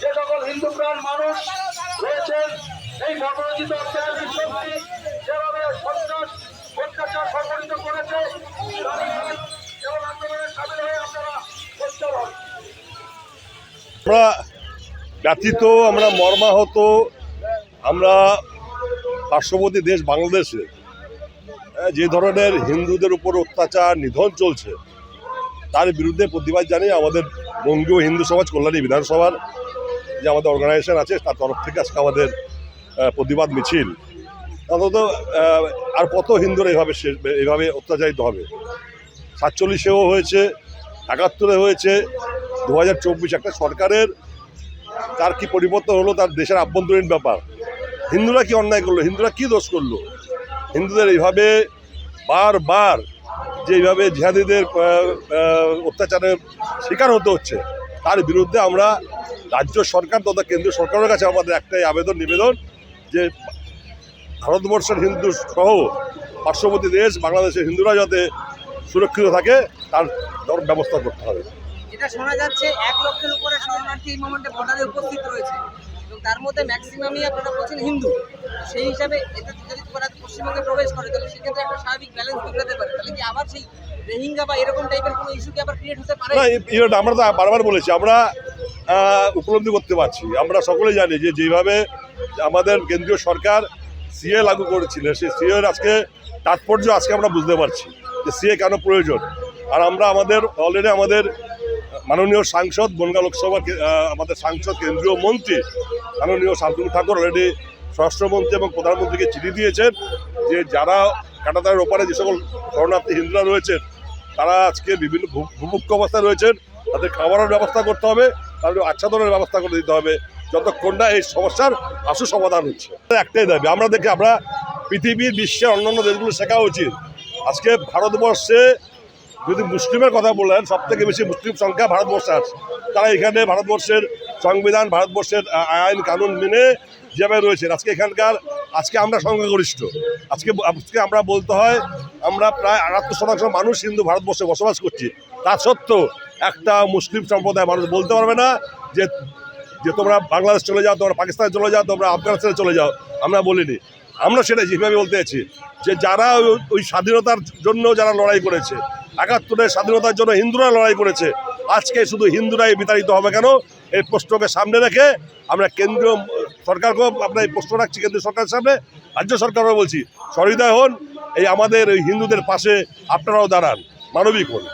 যে সকল হিন্দু প্রাণ মানুষ রয়েছেন, এই বর্বরচিত অত্যাচারী শক্তি যেভাবে সন্ত্রাস, অত্যাচার সংগঠিত করেছে আমরা ব্যথিত আমরা মর্মাহত আমরা পার্শ্ববর্তী দেশ বাংলাদেশে যে ধরনের হিন্দুদের উপর অত্যাচার, নিধন চলছে, তার বিরুদ্ধে প্রতিবাদ জানিয়ে আমাদের বঙ্গীয় হিন্দু সমাজ কল্যাণী বিধানসভার যে আমাদের অর্গানাইজেশন আছে, তার তরফ থেকে আজকে আমাদের প্রতিবাদ মিছিল। অন্তত আর কত হিন্দুরা এইভাবে এইভাবে অত্যাচারিত হবে? সাতচল্লিশেও হয়েছে, একাত্তরে হয়েছে দু হাজার চব্বিশ একটা সরকারের, তার কি পরিবর্তন হলো, তার দেশের আভ্যন্তরীণ ব্যাপার। হিন্দুরা কি অন্যায় করল? হিন্দুরা কি দোষ করল? হিন্দুদের এইভাবে বারবার যে এইভাবে জিহাদিদের অত্যাচারের শিকার হতে হচ্ছে, তার বিরুদ্ধে আমরা রাজ্য সরকার তথা কেন্দ্রীয় সরকারের কাছে আমাদের একটাই আবেদন, নিবেদন যে ভারতবর্ষের হিন্দু সহ পার্শ্ববর্তী দেশ, বাংলাদেশের হিন্দুরা যাতে সুরক্ষিত থাকে, তার ব্যবস্থা করতে হবে। যেটা শোনা যাচ্ছে এক লক্ষের উপরে শরণার্থী এই মোমেন্টে বর্ডারে উপস্থিত রয়েছে। এবং তার মধ্যে ম্যাক্সিমামই আপনারা বলছেন হিন্দু। সেই হিসাবে এতে যদি ওরা পশ্চিমবঙ্গে প্রবেশ করে, তাহলে সেক্ষেত্রে একটা স্বাভাবিক ব্যালেন্স বিগড়াতে পারে। তাহলে কি আবার সেই রোহিঙ্গা বা এরকম টাইপের কোনো ইস্যু কি আবার ক্রিয়েট হতে পারে? না আমরা তো বারবার বলেছি, আমরা উপলব্ধি করতে পারছি। আমরা সকলে জানি যে যেভাবে আমাদের কেন্দ্রীয় সরকার সিএ লাগু করেছিল, সেই সিএর আজকে তাৎপর্য আজকে আমরা বুঝতে পারছি যে সিএ কেন প্রয়োজন। আর আমরা আমাদের অলরেডি আমাদের মাননীয় সাংসদ, বনগা লোকসভার আমাদের সাংসদ, কেন্দ্রীয় মন্ত্রী মাননীয় শান্তনু ঠাকুর অলরেডি স্বরাষ্ট্রমন্ত্রী এবং প্রধানমন্ত্রীকে চিঠি দিয়েছেন যে যারা কাটাতারের ওপারে যে সকল শরণার্থী হিন্দুরা রয়েছেন, তারা আজকে বিভিন্ন ভূমুক্ষ অবস্থায় রয়েছেন। তাদের খাবারের ব্যবস্থা করতে হবে, তাদের আচ্ছাদনের ব্যবস্থা করে দিতে হবে। যতক্ষণ না এই সমস্যার আশু সমাধান হচ্ছে। একটাই দাবি, আমরা দেখি আমরা পৃথিবীর বিশ্বের অন্যান্য দেশগুলো শেখা উচিত। আজকে ভারতবর্ষে যদি মুসলিমের কথা বলেন সব থেকে বেশি মুসলিম সংখ্যা ভারতবর্ষে আছে। তারা এখানে ভারতবর্ষের সংবিধান ভারতবর্ষের আইন কানুন মেনে যেভাবে রয়েছেন, আজকে এখানকার, আজকে আমরা সংখ্যাগরিষ্ঠ। আজকে আজকে আমরা বলতে হয়, আমরা প্রায় আটাত্তর শতাংশ মানুষ হিন্দু ভারতবর্ষে বসবাস করছি। তা সত্ত্বেও একটা মুসলিম সম্প্রদায় মানুষ বলতে পারবে না যে যে তোমরা বাংলাদেশ চলে যাও, তোমরা পাকিস্তানে চলে যাও, তোমরা আফগানিস্তানে চলে যাও। আমরা বলিনি। আমরা সেটা যেভাবে বলতে চাইছি যে, যারা ওই স্বাধীনতার জন্য যারা লড়াই করেছে, একাত্তরের স্বাধীনতার জন্য হিন্দুরা লড়াই করেছে, আজকে শুধু হিন্দুরাই বিতাড়িত হবে কেন? এই প্রশ্নকে সামনে রেখে আমরা কেন্দ্রীয় সরকারকেও আপনার এই প্রশ্ন রাখছি, কেন্দ্রীয় সরকারের সামনে, রাজ্য সরকারও বলছি, সহৃদয় হন, এই আমাদের এই হিন্দুদের পাশে আপনারাও দাঁড়ান, মানবিক হন।